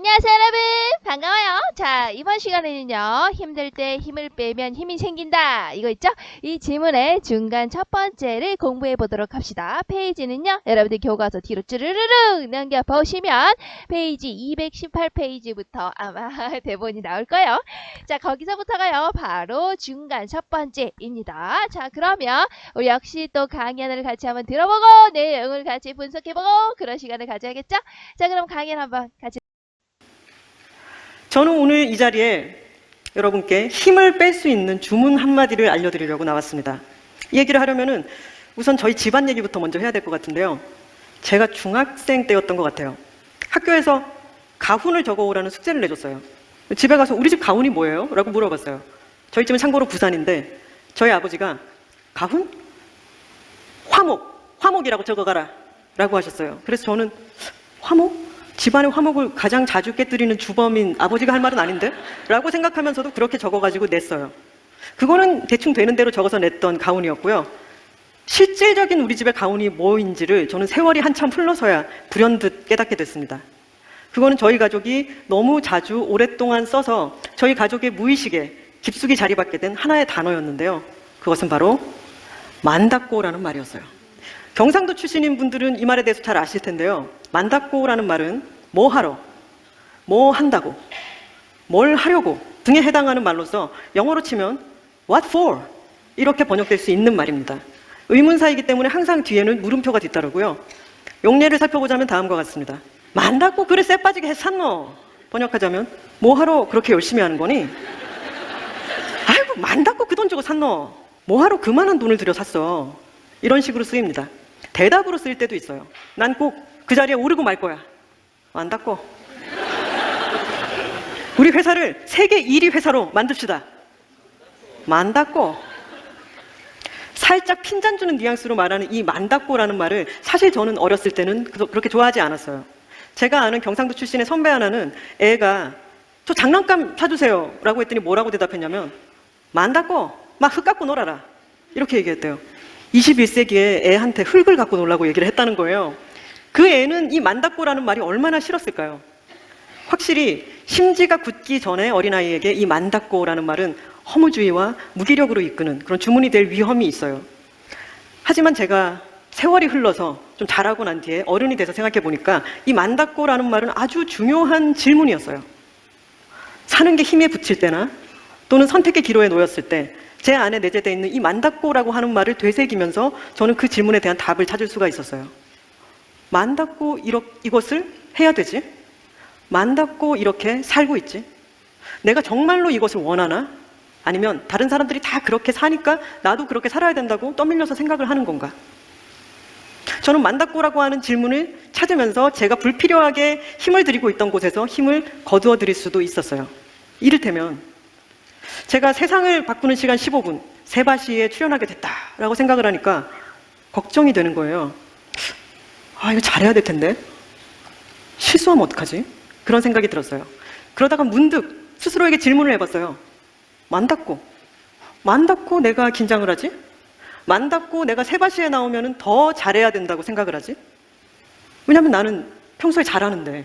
안녕하세요 여러분. 반가워요. 자 이번 시간에는요 힘들 때 힘을 빼면 힘이 생긴다. 이거 있죠? 이 질문의 중간 첫 번째를 공부해 보도록 합시다. 페이지는요 여러분들 교과서 뒤로 쭈르르륵 넘겨 보시면 페이지 218페이지부터 아마 대본이 나올 거예요. 자 거기서부터가요 바로 중간 첫 번째입니다. 자 그러면 우리 역시 또 강연을 같이 한번 들어보고 내용을 같이 분석해보고 그런 시간을 가져야겠죠? 자 그럼 강연 한번 같이 저는 오늘 이 자리에 여러분께 힘을 뺄 수 있는 주문 한마디를 알려드리려고 나왔습니다. 이 얘기를 하려면은 우선 저희 집안 얘기부터 먼저 해야 될 것 같은데요. 제가 중학생 때였던 것 같아요. 학교에서 가훈을 적어오라는 숙제를 내줬어요. 집에 가서 우리 집 가훈이 뭐예요? 라고 물어봤어요. 저희 집은 참고로 부산인데 저희 아버지가 가훈? 화목, 화목이라고 적어가라 라고 하셨어요. 그래서 저는 화목? 집안의 화목을 가장 자주 깨뜨리는 주범인 아버지가 할 말은 아닌데? 라고 생각하면서도 그렇게 적어가지고 냈어요. 그거는 대충 되는 대로 적어서 냈던 가훈이었고요. 실질적인 우리 집의 가훈이 뭐인지를 저는 세월이 한참 흘러서야 불현듯 깨닫게 됐습니다. 그거는 저희 가족이 너무 자주 오랫동안 써서 저희 가족의 무의식에 깊숙이 자리받게 된 하나의 단어였는데요. 그것은 바로 만다꼬라는 말이었어요. 경상도 출신인 분들은 이 말에 대해서 잘 아실 텐데요. 만다꼬라는 말은 뭐 하러, 뭐 한다고, 뭘 하려고 등에 해당하는 말로서 영어로 치면 what for 이렇게 번역될 수 있는 말입니다. 의문사이기 때문에 항상 뒤에는 물음표가 뒤따르고요. 용례를 살펴보자면 다음과 같습니다. 만다꼬 그래 쎄 빠지게 해 샀노. 번역하자면 뭐 하러 그렇게 열심히 하는 거니? 아이고 만다꼬 그돈 주고 샀노. 뭐 하러 그만한 돈을 들여 샀어. 이런 식으로 쓰입니다. 대답으로 쓸 때도 있어요. 난 꼭 그 자리에 오르고 말 거야. 안 닦고. 우리 회사를 세계 1위 회사로 만듭시다. 만다꼬. 살짝 핀잔 주는 뉘앙스로 말하는 이 만다꼬라는 말을 사실 저는 어렸을 때는 그- 그렇게 좋아하지 않았어요. 제가 아는 경상도 출신의 선배 하나는 애가 저 장난감 사주세요 라고 했더니 뭐라고 대답했냐면 만다꼬 막흙 갖고 놀아라 이렇게 얘기했대요. 21세기에 애한테 흙을 갖고 놀라고 얘기를 했다는 거예요. 그 애는 이 만다꼬라는 말이 얼마나 싫었을까요? 확실히 심지가 굳기 전에 어린아이에게 이 만다꼬라는 말은 허무주의와 무기력으로 이끄는 그런 주문이 될 위험이 있어요. 하지만 제가 세월이 흘러서 좀 자라고 난 뒤에 어른이 돼서 생각해 보니까 이 만다꼬라는 말은 아주 중요한 질문이었어요. 사는 게 힘에 붙일 때나 또는 선택의 기로에 놓였을 때 제 안에 내재되어 있는 이 만다꼬라고 하는 말을 되새기면서 저는 그 질문에 대한 답을 찾을 수가 있었어요. 만다고 이렇, 이것을 해야 되지? 만다고 이렇게 살고 있지? 내가 정말로 이것을 원하나? 아니면 다른 사람들이 다 그렇게 사니까 나도 그렇게 살아야 된다고 떠밀려서 생각을 하는 건가? 저는 만다꼬라고 하는 질문을 찾으면서 제가 불필요하게 힘을 들이고 있던 곳에서 힘을 거두어 드릴 수도 있었어요. 이를테면 제가 세상을 바꾸는 시간 15분, 세바시에 출연하게 됐다라고 생각을 하니까 걱정이 되는 거예요. 아, 이거 잘해야 될 텐데. 실수하면 어떡하지? 그런 생각이 들었어요. 그러다가 문득 스스로에게 질문을 해봤어요. 만닫고, 만닫고 내가 긴장을 하지? 만닫고 내가 세바시에 나오면 더 잘해야 된다고 생각을 하지? 왜냐면 나는 평소에 잘하는데.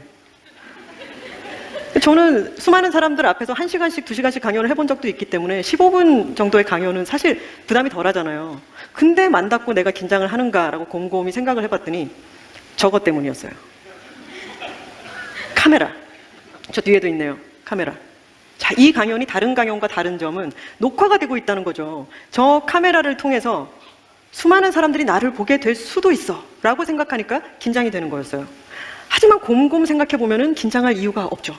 저는 수많은 사람들 앞에서 1시간씩, 2시간씩 강연을 해본 적도 있기 때문에 15분 정도의 강연은 사실 부담이 덜 하잖아요. 근데 만닫고 내가 긴장을 하는가라고 곰곰이 생각을 해봤더니 저것 때문이었어요. 카메라. 저 뒤에도 있네요. 카메라. 자, 이 강연이 다른 강연과 다른 점은 녹화가 되고 있다는 거죠. 저 카메라를 통해서 수많은 사람들이 나를 보게 될 수도 있어. 라고 생각하니까 긴장이 되는 거였어요. 하지만 곰곰 생각해 보면은 긴장할 이유가 없죠.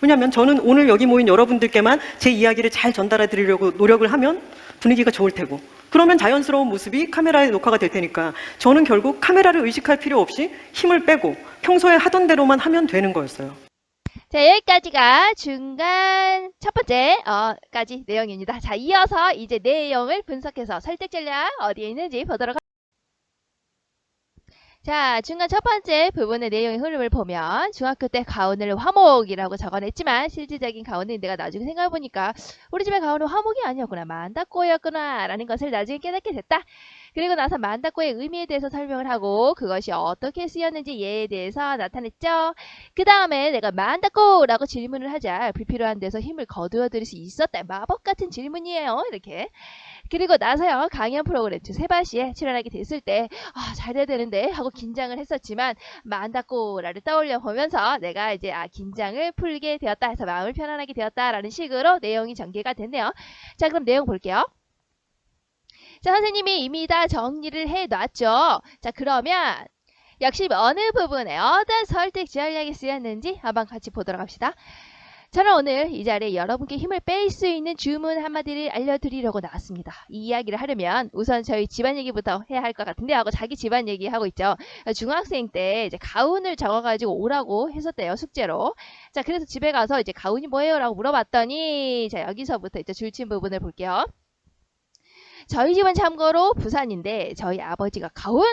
왜냐하면 저는 오늘 여기 모인 여러분들께만 제 이야기를 잘 전달해 드리려고 노력을 하면 분위기가 좋을 테고 그러면 자연스러운 모습이 카메라에 녹화가 될 테니까 저는 결국 카메라를 의식할 필요 없이 힘을 빼고 평소에 하던 대로만 하면 되는 거였어요. 자, 여기까지가 중간 첫 번째, 어, 까지 내용입니다. 자, 이어서 이제 내용을 분석해서 설득 전략 어디에 있는지 보도록 하 자, 중간 첫 번째 부분의 내용의 흐름을 보면 중학교 때 가온을 화목이라고 적어냈지만 실질적인 가온은 내가 나중에 생각해보니까 우리 집의 가온은 화목이 아니었구나. 만다꼬였구나. 라는 것을 나중에 깨닫게 됐다. 그리고 나서 만다코의 의미에 대해서 설명을 하고 그것이 어떻게 쓰였는지 예에 대해서 나타냈죠. 그 다음에 내가 만다코라고 질문을 하자 불필요한 데서 힘을 거두어 들일 수 있었다. 마법 같은 질문이에요. 이렇게. 그리고 나서요 강연 프로그램 즉 세바시에 출연하게 됐을 때 아, 잘 돼야 되는데 하고 긴장을 했었지만 만다코라를 떠올려 보면서 내가 이제 아 긴장을 풀게 되었다 해서 마음을 편안하게 되었다라는 식으로 내용이 전개가 됐네요. 자 그럼 내용 볼게요. 자 선생님이 이미 다 정리를 해놨죠. 자 그러면 역시 어느 부분에 어떤 설득 전략이 쓰였는지 한번 같이 보도록 합시다. 저는 오늘 이 자리에 여러분께 힘을 뺄 수 있는 주문 한마디를 알려드리려고 나왔습니다. 이 이야기를 하려면 우선 저희 집안 얘기부터 해야 할 것 같은데 하고 자기 집안 얘기 하고 있죠. 중학생 때 이제 가운을 적어가지고 오라고 했었대요 숙제로. 자 그래서 집에 가서 이제 가운이 뭐예요? 라고 물어봤더니 자 여기서부터 이제 줄친 부분을 볼게요. 저희 집은 참고로 부산인데 저희 아버지가 가운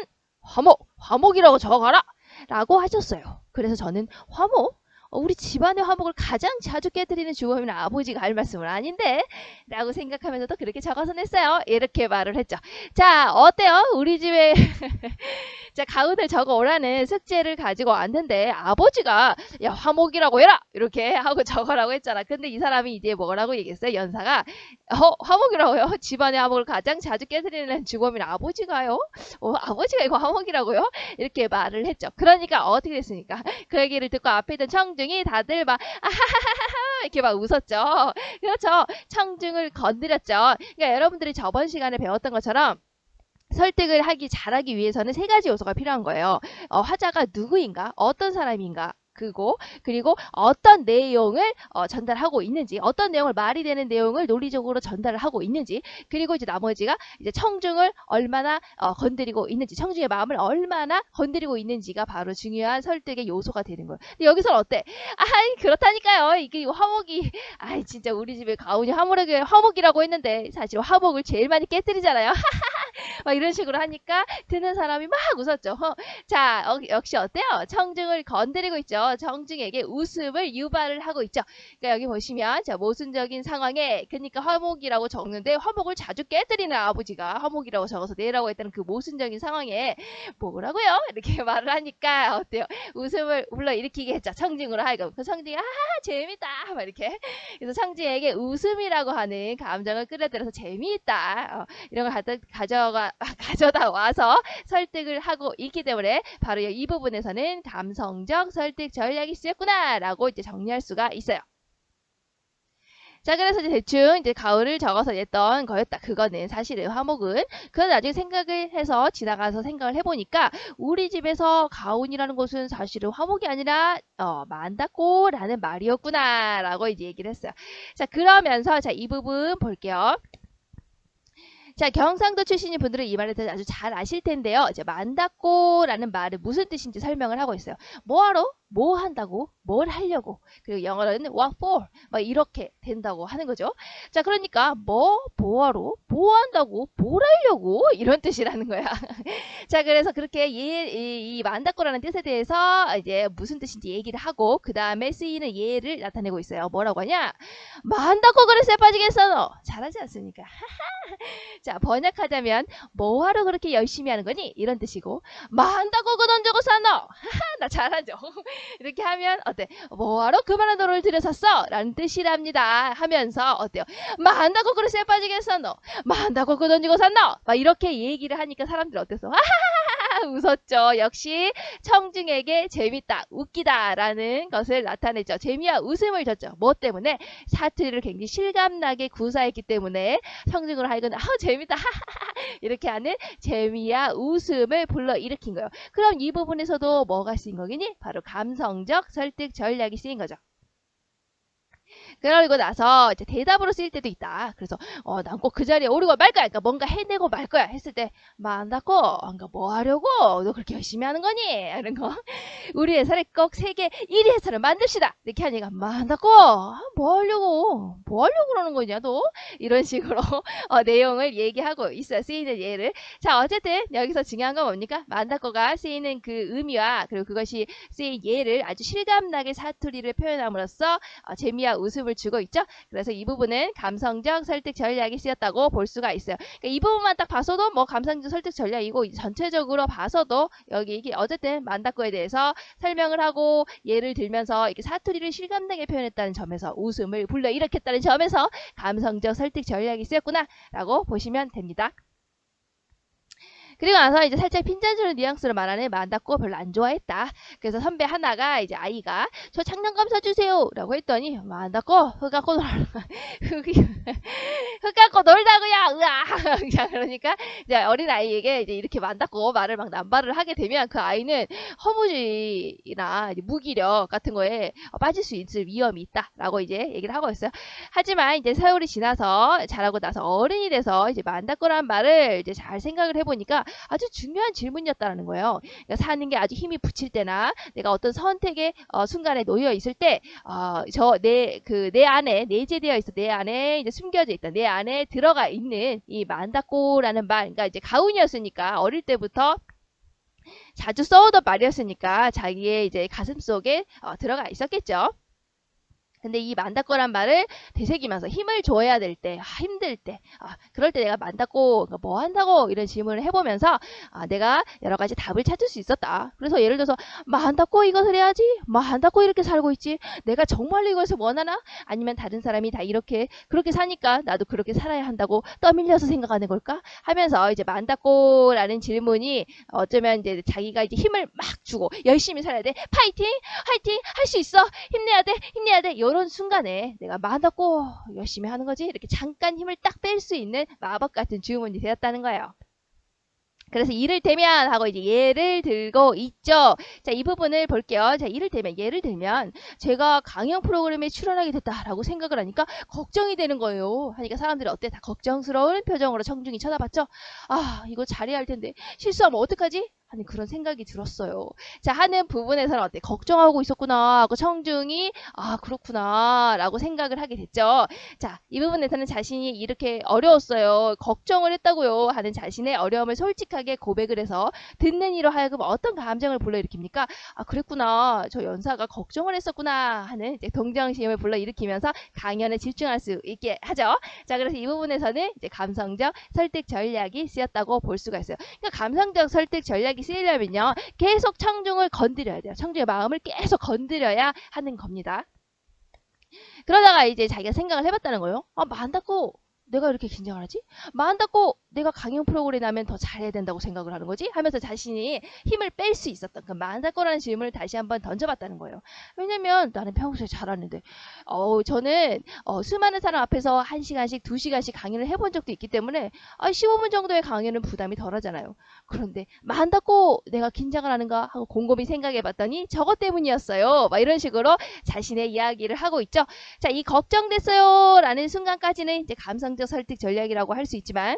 화목 화목이라고 적어가라 라고 하셨어요. 그래서 저는 화목 어, 우리 집안의 화목을 가장 자주 깨뜨리는 주범이는 아버지가 할 말씀은 아닌데 라고 생각하면서도 그렇게 적어서 냈어요. 이렇게 말을 했죠. 자 어때요? 우리 집에 자 가운을 적어 오라는 숙제를 가지고 왔는데 아버지가 야 화목이라고 해라 이렇게 하고 적어라고 했잖아. 근데 이 사람이 이제 뭐라고 얘기했어요? 연사가 어, 화목이라고요? 집안의 화목을 가장 자주 깨뜨리는 주범이는 아버지가요? 어, 아버지가 이거 화목이라고요? 이렇게 말을 했죠. 그러니까 어떻게 됐습니까? 그 얘기를 듣고 앞에 있던 청중 이 다들 막 아하하하하 이렇게 막 웃었죠. 그렇죠. 청중을 건드렸죠. 그러니까 여러분들이 저번 시간에 배웠던 것처럼 설득을 하기 잘하기 위해서는 세 가지 요소가 필요한 거예요. 어, 화자가 누구인가, 어떤 사람인가, 그고 그리고 어떤 내용을 어, 전달하고 있는지, 어떤 내용을 말이 되는 내용을 논리적으로 전달을 하고 있는지, 그리고 이제 나머지가 이제 청중을 얼마나 어, 건드리고 있는지, 청중의 마음을 얼마나 건드리고 있는지가 바로 중요한 설득의 요소가 되는 거예요. 근데 여기서는 어때? 아이 그렇다니까요. 이게 화목이, 아이 진짜 우리 집에 가훈이 화목이 화목이라고 했는데 사실 화목을 제일 많이 깨뜨리잖아요. 막 이런 식으로 하니까 듣는 사람이 막 웃었죠. 허. 자, 어, 역시 어때요? 청중을 건드리고 있죠. 청중에게 웃음을 유발을 하고 있죠. 그러니까 여기 보시면 자, 모순적인 상황에 그러니까 화목이라고 적는데 화목을 자주 깨뜨리는 아버지가 화목이라고 적어서 내라고 했다는 그 모순적인 상황에 뭐라고요? 이렇게 말을 하니까 어때요? 웃음을 불러일으키게 했죠. 청중으로 하여금. 그 청중이 아 재밌다 막 이렇게 그래서 청중에게 웃음이라고 하는 감정을 끌어들여서 재미있다 어, 이런 걸 가져, 가져가 가져다 와서 설득을 하고 있기 때문에 바로 이 부분에서는 감성적 설득 전략이 쓰였구나라고 이제 정리할 수가 있어요. 자, 그래서 이제 대충 이제 가을을 적어서 냈던 거였다. 그거는 사실은 화목은. 그건 나중에 생각을 해서 지나가서 생각을 해보니까 우리 집에서 가온이라는 것은 사실은 화목이 아니라 어, 만다꼬라는 말이었구나라고 이제 얘기를 했어요. 자, 그러면서 자, 이 부분 볼게요. 자, 경상도 출신인 분들은 이 말에 대해서 아주 잘 아실 텐데요. 이제 만다꼬라는 말은 무슨 뜻인지 설명을 하고 있어요. 뭐하러? 뭐 한다고? 뭘 하려고? 그리고 영어로는 what for? 막 이렇게 된다고 하는 거죠. 자, 그러니까 뭐, 뭐하러? 뭐 한다고? 뭘 하려고? 이런 뜻이라는 거야. 자, 그래서 그렇게 예, 이, 이 만다꼬라는 뜻에 대해서 이제 무슨 뜻인지 얘기를 하고 그 다음에 쓰이는 예를 나타내고 있어요. 뭐라고 하냐? 만다꼬 그릇에 빠지겠어 너. 잘하지 않습니까? 자, 번역하자면 뭐하러 그렇게 열심히 하는 거니? 이런 뜻이고 만다고 그돈 주고? 하하, 나 잘하죠. 이렇게 하면 어때? 뭐하러 그만한 돈을 들여샀어? 라는 뜻이랍니다. 하면서 어때요? 만다고 그릇에 빠지겠어 너? 만다고 그 돈 주고 샀노? 막 이렇게 얘기를 하니까 사람들이 어땠어? 웃었죠. 역시 청중에게 재밌다, 웃기다라는 것을 나타냈죠. 재미와 웃음을 줬죠. 뭐 때문에? 사투리를 굉장히 실감나게 구사했기 때문에 청중으로 하여금 아 재밌다 이렇게 하는 재미와 웃음을 불러일으킨 거예요. 그럼 이 부분에서도 뭐가 쓰인 거겠니? 바로 감성적 설득 전략이 쓰인 거죠. 그러고 나서 이제 대답으로 쓰일 때도 있다. 그래서 어, 난 꼭 그 자리에 오르고 말 거야. 그러니까 뭔가 해내고 말 거야. 했을 때 만다고 그러니까 뭐 하려고? 너 그렇게 열심히 하는 거니? 이런 거. 우리 회사를 꼭 세계 1위 회사를 만듭시다. 이렇게 하니까 만다고 뭐 하려고? 뭐 하려고 그러는 거냐 너? 이런 식으로 어, 내용을 얘기하고 있어요. 쓰이는 예를. 자 어쨌든 여기서 중요한 건 뭡니까? 만다고가 쓰이는 그 의미와 그리고 그것이 쓰인 예를 아주 실감나게 사투리를 표현함으로써 어, 재미와 웃음을 위협을 주고 있죠. 그래서 이 부분은 감성적 설득 전략이 쓰였다고 볼 수가 있어요. 그러니까 이 부분만 딱 봐서도 뭐 감성적 설득 전략이고 이 전체적으로 봐서도 여기 이게 어쨌든 만다코에 대해서 설명을 하고 예를 들면서 이렇게 사투리를 실감나게 표현했다는 점에서 웃음을 불러 일으켰다는 점에서 감성적 설득 전략이 쓰였구나라고 보시면 됩니다. 그리고 나서 이제 살짝 핀잔주는 뉘앙스로 말하는 만다코 별로 안 좋아했다. 그래서 선배 하나가 이제 아이가 저 장난감 사주세요 라고 했더니 만다코 흙 갖고 놀아 흙 갖고 놀다고요 으아 자, 그러니까 이제 어린 아이에게 이제 이렇게 만다코 말을 막 남발을 하게 되면 그 아이는 허무지나 이제 무기력 같은 거에 어, 빠질 수 있을 위험이 있다라고 이제 얘기를 하고 있어요. 하지만 이제 세월이 지나서 자라고 나서 어른이 돼서 이제 만다코란 말을 이제 잘 생각을 해보니까 아주 중요한 질문이었다는 거예요. 그러니까 사는 게 아주 힘이 붙일 때나 내가 어떤 선택의 어, 순간에 놓여 있을 때, 어, 저 내 그 내 안에 내재되어 있어 내 안에 이제 숨겨져 있다 내 안에 들어가 있는 이 만다꼬라는 말, 그러니까 이제 가훈이었으니까 어릴 때부터 자주 써오던 말이었으니까 자기의 이제 가슴 속에 어, 들어가 있었겠죠. 근데 이 만다꼬란 말을 되새기면서 힘을 줘야 될 때, 아, 힘들 때, 아, 그럴 때 내가 만다꼬 그러니까 뭐 한다고 이런 질문을 해보면서 아, 내가 여러 가지 답을 찾을 수 있었다. 그래서 예를 들어서 만다꼬 이것을 해야지, 만다꼬 이렇게 살고 있지, 내가 정말로 이것을 원하나? 아니면 다른 사람이 다 이렇게 그렇게 사니까 나도 그렇게 살아야 한다고 떠밀려서 생각하는 걸까? 하면서 이제 만다꼬라는 질문이 어쩌면 이제 자기가 이제 힘을 막 주고 열심히 살아야 돼, 파이팅, 파이팅, 할 수 있어, 힘내야 돼, 힘내야 돼. 이런 순간에 내가 만다꼬 열심히 하는 거지 이렇게 잠깐 힘을 딱 뺄 수 있는 마법 같은 주문이 되었다는 거예요. 그래서 이를테면 하고 이제 예를 들고 있죠. 자, 이 부분을 볼게요. 자, 이를테면 예를 들면 제가 강연 프로그램에 출연하게 됐다라고 생각을 하니까 걱정이 되는 거예요. 하니까 사람들이 어때? 다 걱정스러운 표정으로 청중이 쳐다봤죠. 아, 이거 잘해야 할 텐데 실수하면 어떡하지? 하는 그런 생각이 들었어요. 자, 하는 부분에서는 어때? 걱정하고 있었구나 하고 청중이 아, 그렇구나 라고 생각을 하게 됐죠. 자, 이 부분에서는 자신이 이렇게 어려웠어요. 걱정을 했다고요. 하는 자신의 어려움을 솔직하게 고백을 해서 듣는 이로 하여금 어떤 감정을 불러일으킵니까? 아, 그랬구나. 저 연사가 걱정을 했었구나. 하는 이제 동정심을 불러일으키면서 강연에 집중할 수 있게 하죠. 자, 그래서 이 부분에서는 이제 감성적 설득 전략이 쓰였다고 볼 수가 있어요. 그러니까 감성적 설득 전략 이 쓰이려면요. 계속 청중을 건드려야 돼요. 청중의 마음을 계속 건드려야 하는 겁니다. 그러다가 이제 자기가 생각을 해봤다는 거예요. 아, 만다고 내가 이렇게 긴장을 하지? 만다고 내가 강연 프로그램에 나면 더 잘해야 된다고 생각을 하는 거지? 하면서 자신이 힘을 뺄 수 있었던 그 만다고라는 질문을 다시 한번 던져봤다는 거예요. 왜냐면 나는 평소에 잘하는데, 어, 저는 어, 수많은 사람 앞에서 1시간씩, 2시간씩 강연을 해본 적도 있기 때문에 아, 15분 정도의 강연은 부담이 덜 하잖아요. 그런데 만다고 내가 긴장을 하는가 하고 곰곰이 생각해 봤더니 저것 때문이었어요. 막 이런 식으로 자신의 이야기를 하고 있죠. 자, 이 걱정됐어요 라는 순간까지는 이제 감성적 설득 전략이라고 할 수 있지만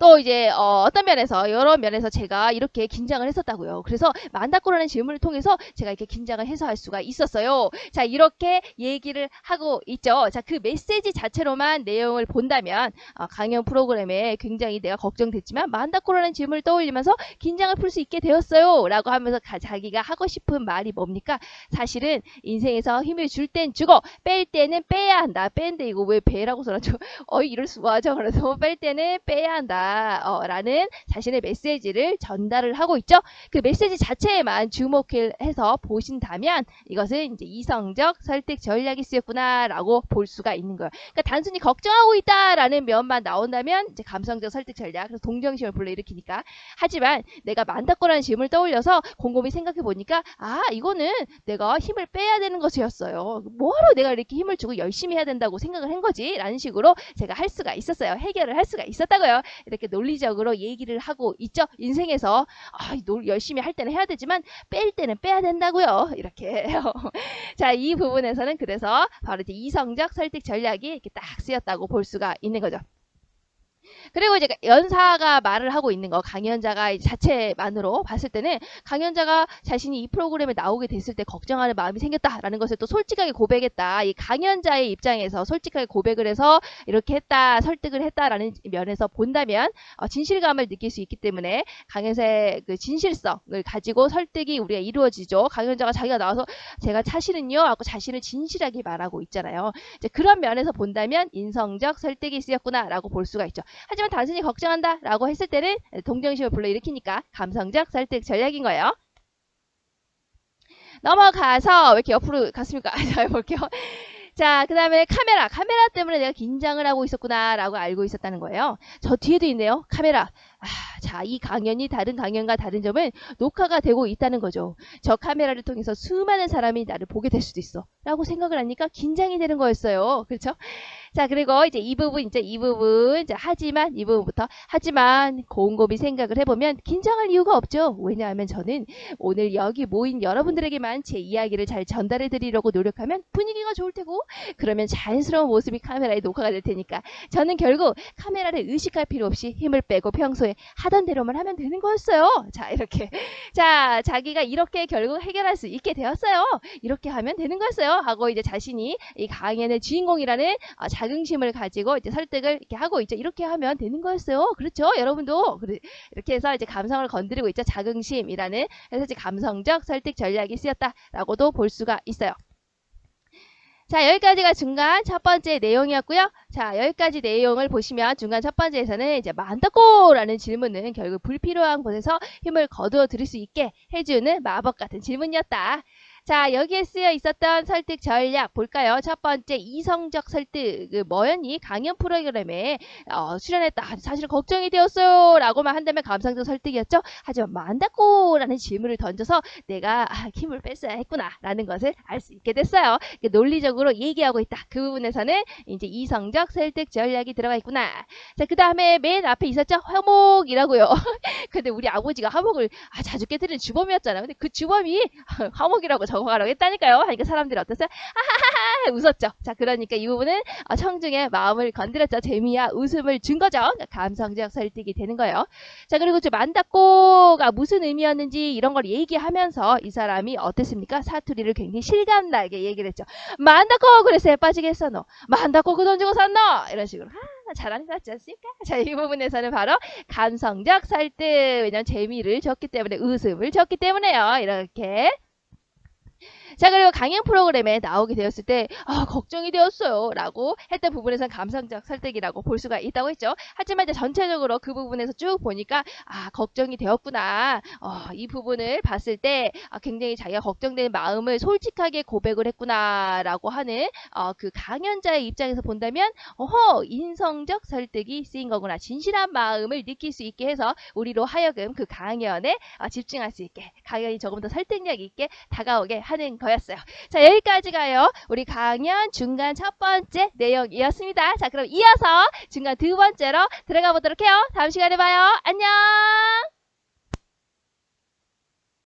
또 이제 어, 떤 면에서 여러 면에서 제가 이렇게 긴장을 했었다고요. 그래서 만다꼬라는 질문을 통해서 제가 이렇게 긴장을 해소할 수가 있었어요. 자 이렇게 얘기를 하고 있죠. 자 그 메시지 자체로만 내용을 본다면 어, 강연 프로그램에 굉장히 내가 걱정됐지만 만다꼬라는 질문을 떠올리면서 긴장을 풀 수 있게 되었어요.라고 하면서 가- 자기가 하고 싶은 말이 뭡니까? 사실은 인생에서 힘을 줄 땐 주고 뺄 때는 빼야 한다. 뺀데 이거 왜 빼라고 써놨죠? 어이 이럴 수가 죠 그래서 뺄 때는 빼야 한다. 어, 라는 자신의 메시지를 전달을 하고 있죠. 그 메시지 자체에만 주목해서 보신다면 이것은 이제 이성적 설득 전략이 쓰였구나라고 볼 수가 있는 거예요. 그러니까 단순히 걱정하고 있다라는 면만 나온다면 이제 감성적 설득 전략, 그래서 동정심을 불러일으키니까. 하지만 내가 만다거라는 질문을 떠올려서 곰곰이 생각해 보니까 아 이거는 내가 힘을 빼야 되는 것이었어요. 뭐하러 내가 이렇게 힘을 주고 열심히 해야 된다고 생각을 한 거지? 라는 식으로 제가 할 수가 있었어요. 해결을 할 수가 있었다고요. 이렇게 논리적으로 얘기를 하고 있죠. 인생에서 아, 노- 열심히 할 때는 해야 되지만 뺄 때는 빼야 된다고요. 이렇게. 자, 이 부분에서는 그래서 바로 이제 이성적 설득 전략이 이렇게 딱 쓰였다고 볼 수가 있는 거죠. 그리고 이제 연사가 말을 하고 있는 거 강연자가 자체만으로 봤을 때는 강연자가 자신이 이 프로그램에 나오게 됐을 때 걱정하는 마음이 생겼다라는 것을 또 솔직하게 고백했다. 이 강연자의 입장에서 솔직하게 고백을 해서 이렇게 했다, 설득을 했다라는 면에서 본다면 어, 진실감을 느낄 수 있기 때문에 강연사의 그 진실성을 가지고 설득이 우리가 이루어지죠. 강연자가 자기가 나와서 제가 사실은요 하고 자신을 진실하게 말하고 있잖아요. 이제 그런 면에서 본다면 인성적 설득이 쓰였구나라고 볼 수가 있죠. 하지만 단순히 걱정한다 라고 했을 때는 동정심을 불러일으키니까 감성적 설득 전략인 거예요. 넘어가서 왜 이렇게 옆으로 갔습니까? 자, 볼게요. 자, 그 다음에 카메라. 카메라 때문에 내가 긴장을 하고 있었구나라고 알고 있었다는 거예요. 저 뒤에도 있네요. 카메라. 아, 자, 이 강연이 다른 강연과 다른 점은 녹화가 되고 있다는 거죠. 저 카메라를 통해서 수많은 사람이 나를 보게 될 수도 있어. 라고 생각을 하니까 긴장이 되는 거였어요. 그렇죠? 자, 그리고 이제 이 부분, 이제 이 부분, 이제 하지만, 이 부분부터, 하지만, 곰곰이 생각을 해보면 긴장할 이유가 없죠. 왜냐하면 저는 오늘 여기 모인 여러분들에게만 제 이야기를 잘 전달해 드리려고 노력하면 분위기가 좋을 테고, 그러면 자연스러운 모습이 카메라에 녹화가 될 테니까, 저는 결국 카메라를 의식할 필요 없이 힘을 빼고 평소에 하던 대로만 하면 되는 거였어요. 자, 이렇게. 자, 자기가 이렇게 결국 해결할 수 있게 되었어요. 이렇게 하면 되는 거였어요. 하고 이제 자신이 이 강연의 주인공이라는 어, 자긍심을 가지고 이제 설득을 이렇게 하고 있죠. 이렇게 하면 되는 거였어요. 그렇죠? 여러분도 이렇게 해서 이제 감성을 건드리고 있죠. 자긍심이라는 그래서 이제 감성적 설득 전략이 쓰였다라고도 볼 수가 있어요. 자, 여기까지가 중간 첫 번째 내용이었고요. 자, 여기까지 내용을 보시면 중간 첫 번째에서는 이제 만다고라는 질문은 결국 불필요한 곳에서 힘을 거두어 들일 수 있게 해주는 마법 같은 질문이었다. 자, 여기에 쓰여 있었던 설득 전략 볼까요? 첫 번째 이성적 설득 그 뭐였니? 강연 프로그램에 어, 출연했다. 사실 걱정이 되었어요. 라고만 한다면 감성적 설득이었죠. 하지만 만다고 라는 질문을 던져서 내가 아, 힘을 뺐어야 했구나 라는 것을 알 수 있게 됐어요. 그 논리적으로 얘기하고 있다. 그 부분에서는 이제 이성적 설득 전략이 들어가 있구나. 자, 그 다음에 맨 앞에 있었죠? 화목이라고요. 근데 우리 아버지가 화목을 아, 자주 깨뜨리는 주범이었잖아요. 근데 그 주범이 화목이라고 적 어가라고 했다니까요. 하니까 사람들이 어땠어요? 하하하하 웃었죠. 자, 그러니까 이 부분은 어, 청중의 마음을 건드렸죠. 재미와 웃음을 준 거죠. 그러니까 감성적 설득이 되는 거예요. 자, 그리고 저 만다꼬가 무슨 의미였는지 이런 걸 얘기하면서 이 사람이 어땠습니까? 사투리를 굉장히 실감나게 얘기를 했죠. 만다꼬 그래서 애 빠지겠어 너. 만다꼬 그 돈 주고 샀노? 이런 식으로. 아, 것 같지 않습니까? 자, 이 부분에서는 바로 감성적 설득. 왜냐면 재미를 줬기 때문에 웃음을 줬기 때문에요. 이렇게. 자, 그리고 강연 프로그램에 나오게 되었을 때, 아, 걱정이 되었어요. 라고 했던 부분에서는 감성적 설득이라고 볼 수가 있다고 했죠. 하지만 이제 전체적으로 그 부분에서 쭉 보니까, 아, 걱정이 되었구나. 어, 이 부분을 봤을 때, 아, 굉장히 자기가 걱정되는 마음을 솔직하게 고백을 했구나. 라고 하는, 어, 그 강연자의 입장에서 본다면, 어허, 인성적 설득이 쓰인 거구나. 진실한 마음을 느낄 수 있게 해서, 우리로 하여금 그 강연에 어, 집중할 수 있게, 강연이 조금 더 설득력 있게 다가오게 하는 거였어요. 자, 여기까지가요. 우리 강연 중간 첫 번째 내용이었습니다. 자, 그럼 이어서 중간 두 번째로 들어가 보도록 해요. 다음 시간에 봐요. 안녕!